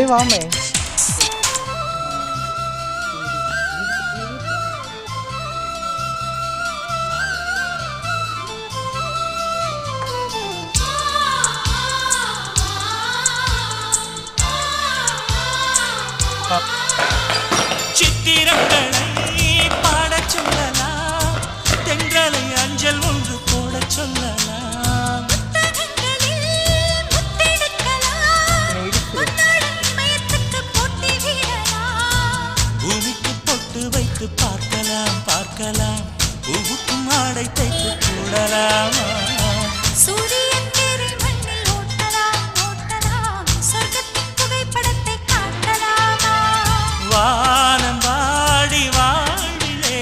அப்படியே வாமே சித்திரங்களை பாடச் சொல்லலாம். தென்றலை அஞ்சல் ஒன்று போடச் சொல்ல பொட்டு வைத்து பார்க்கலாம் பார்க்கலாம். பூவுக்கும் ஆடை தைத்து போடலாமா வானம் வாடி வாழிலே.